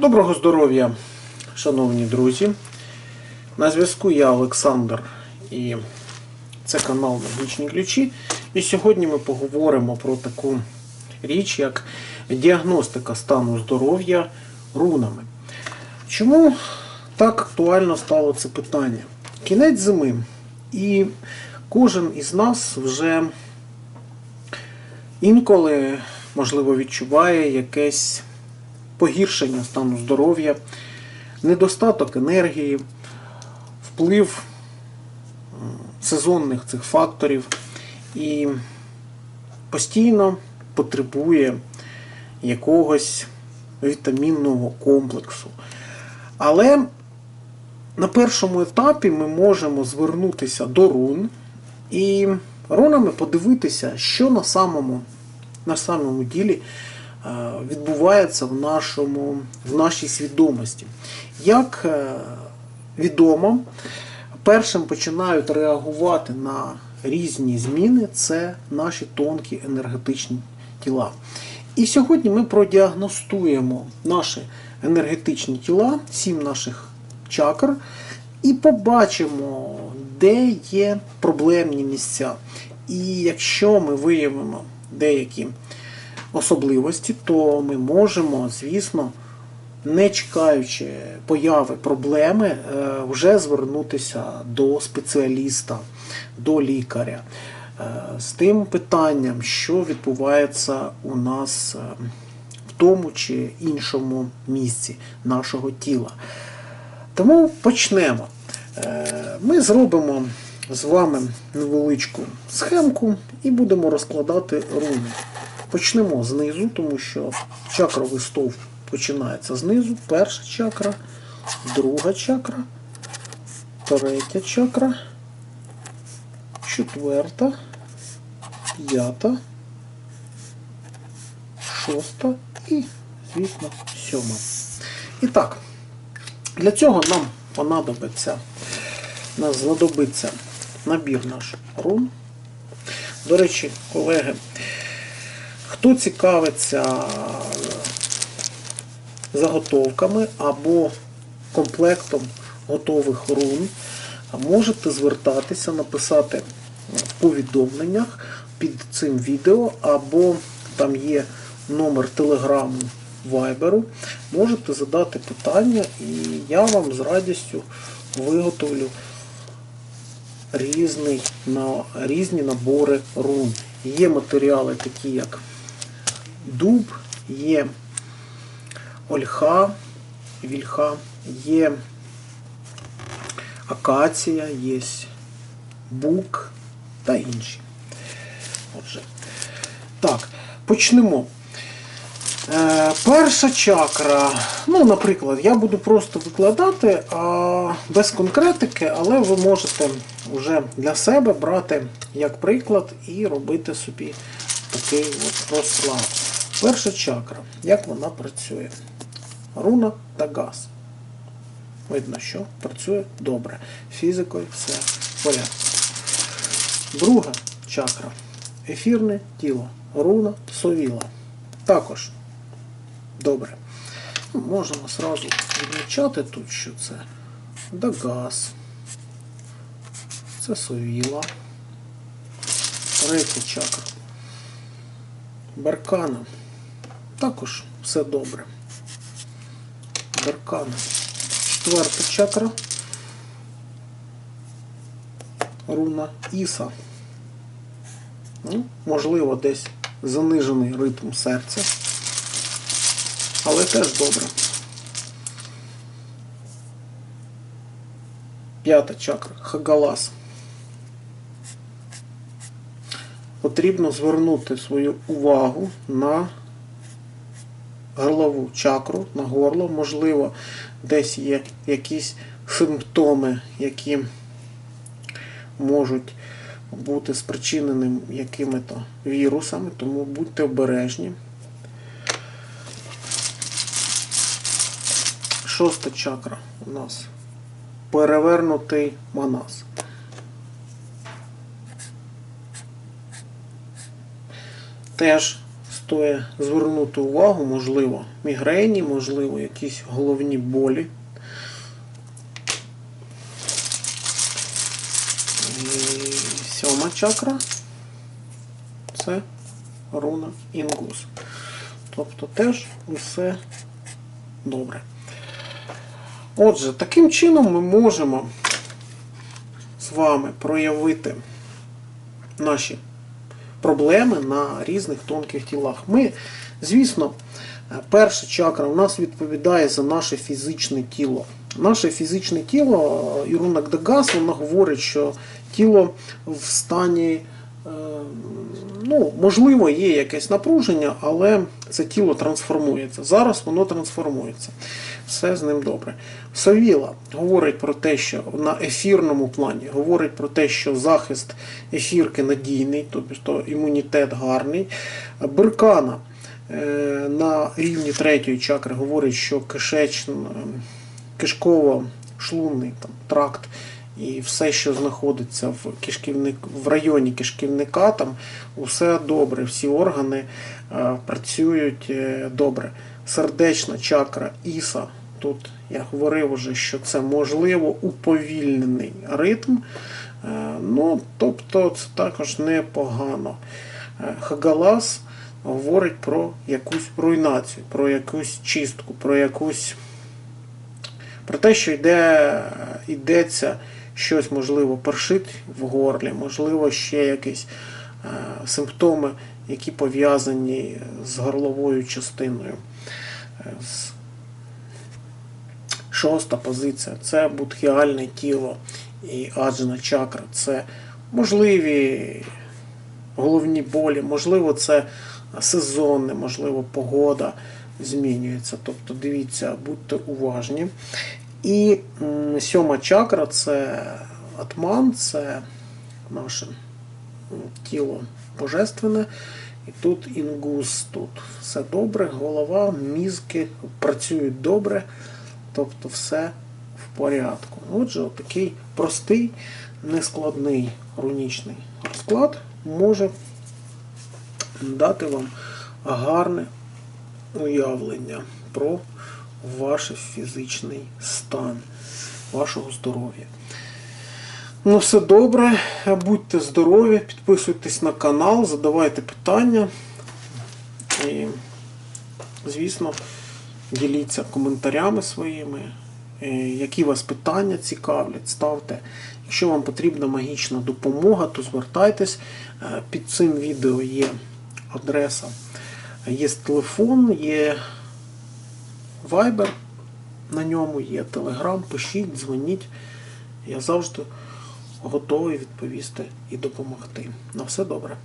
Доброго здоров'я, шановні друзі. На зв'язку я Олександр і це канал Медичні ключі. І сьогодні ми поговоримо про таку річ, як діагностика стану здоров'я рунами. Чому так актуально стало це питання? Кінець зими, і кожен із нас вже інколи, можливо, відчуває якесь погіршення стану здоров'я, недостаток енергії, вплив сезонних цих факторів і постійно потребує якогось вітамінного комплексу. Але на першому етапі ми можемо звернутися до рун і рунами подивитися, що на самому, на самому ділі е, відбувається в, нашому, в нашій свідомості. Як е, відомо, першим починають реагувати на різні зміни це наші тонкі енергетичні тіла. І сьогодні ми продіагностуємо наші енергетичні тіла, сім наших чакр, і побачимо, де є проблемні місця. І якщо ми виявимо деякі особливості, то ми можемо, звісно, не чекаючи появи проблеми, е, вже звернутися до спеціаліста, до лікаря е, з тим питанням, що відбувається у нас е, в тому чи іншому місці нашого тіла. Тому почнемо. Ми зробимо з вами невеличку схемку і будемо розкладати руни. Почнемо знизу, тому що чакровий стовп починається знизу. Перша чакра, друга чакра, третя чакра, четверта, п'ята, шоста і, звісно, сьома. І так, для цього нам понадобиться, нас знадобиться набір наш рун. До речі, колеги, хто цікавиться заготовками або комплектом готових рун, можете звертатися, написати в повідомленнях під цим відео, або там є номер телеграму вайберу. Можете задати питання, і я вам з радістю виготовлю різний, на, різні набори рун. Є матеріали такі, як дуб, є ольха, вільха, є акація, є бук та інші. Отже. Так, почнемо. Е, перша чакра, ну, наприклад, я буду просто викладати а, без конкретики, але ви можете вже для себе брати як приклад і робити собі такий от розклад. Перша чакра, як вона працює? Руна та газ. Видно, що працює добре. Фізикою все в порядку. Друга чакра. Ефірне тіло. Руна совіла. Також добре. Ну, Можемо сразу відмічати тут, що це Дагаз. Це совіла. Третя чакра. Баркана. Також все добре. Баркана. Четверта чакра. Руна Іса. Ну, можливо, десь занижений ритм серця. Але теж добре. П'ята чакра. Хагалас. Потрібно звернути свою увагу на горлову чакру, на горло. Можливо, десь є якісь симптоми, які можуть бути спричиненим якими-то вірусами, тому будьте обережні. Шоста чакра у нас перевернутий манас. Теж стоїть звернути увагу, можливо, мігрені, можливо, якісь головні болі. І сьома чакра це руна інгус. Тобто теж усе добре. Отже, таким чином ми можемо з вами проявити наші проблеми на різних тонких тілах. Ми, звісно, е, перша чакра у нас відповідає за наше фізичне тіло. Наше фізичне тіло, Ірунок Дегас, вона говорить, що тіло в стані, е, ну, можливо, є якесь напруження, але це тіло трансформується. Зараз воно трансформується. Все з ним добре. Савіла говорить про те, що на ефірному плані говорить про те, що захист ефірки надійний, тобто імунітет гарний. Беркана е, на рівні третьої чакри говорить, що кишечно, кишково-шлунний там, тракт і все, що знаходиться в кишківник, в районі кишківника, там усе добре, всі органи е, працюють е, добре. Сердечна чакра Іса. Тут я говорив уже, що це можливо уповільнений ритм. Е, Ну, тобто це також непогано. Е, Хагалас говорить про якусь руйнацію, про якусь чистку, про якусь про те, що йде, йдеться щось, можливо, першить в горлі, можливо, ще якісь е, симптоми, які пов'язані з горловою частиною. Е, Шоста позиція це будхіальне тіло і аджна чакра. Це можливі головні болі, можливо, це сезонне, можливо, погода змінюється. Тобто дивіться, будьте уважні. І сьома чакра це атман, це наше тіло божественне. І тут інгус, тут все добре, голова, мізки працюють добре, тобто все в порядку. Отже, такий простий, нескладний рунічний розклад може дати вам гарне уявлення про ваш фізичний стан, вашого здоров'я. Ну, все добре, будьте здорові, підписуйтесь на канал, задавайте питання. І, звісно, діліться коментарями своїми. Е, Які вас питання цікавлять, ставте. Якщо вам потрібна магічна допомога, то звертайтесь. Е, Під цим відео є адреса, є телефон, є Viber на ньому, є Telegram, пишіть, дзвоніть. Я завжди готовий відповісти і допомогти. На все добре.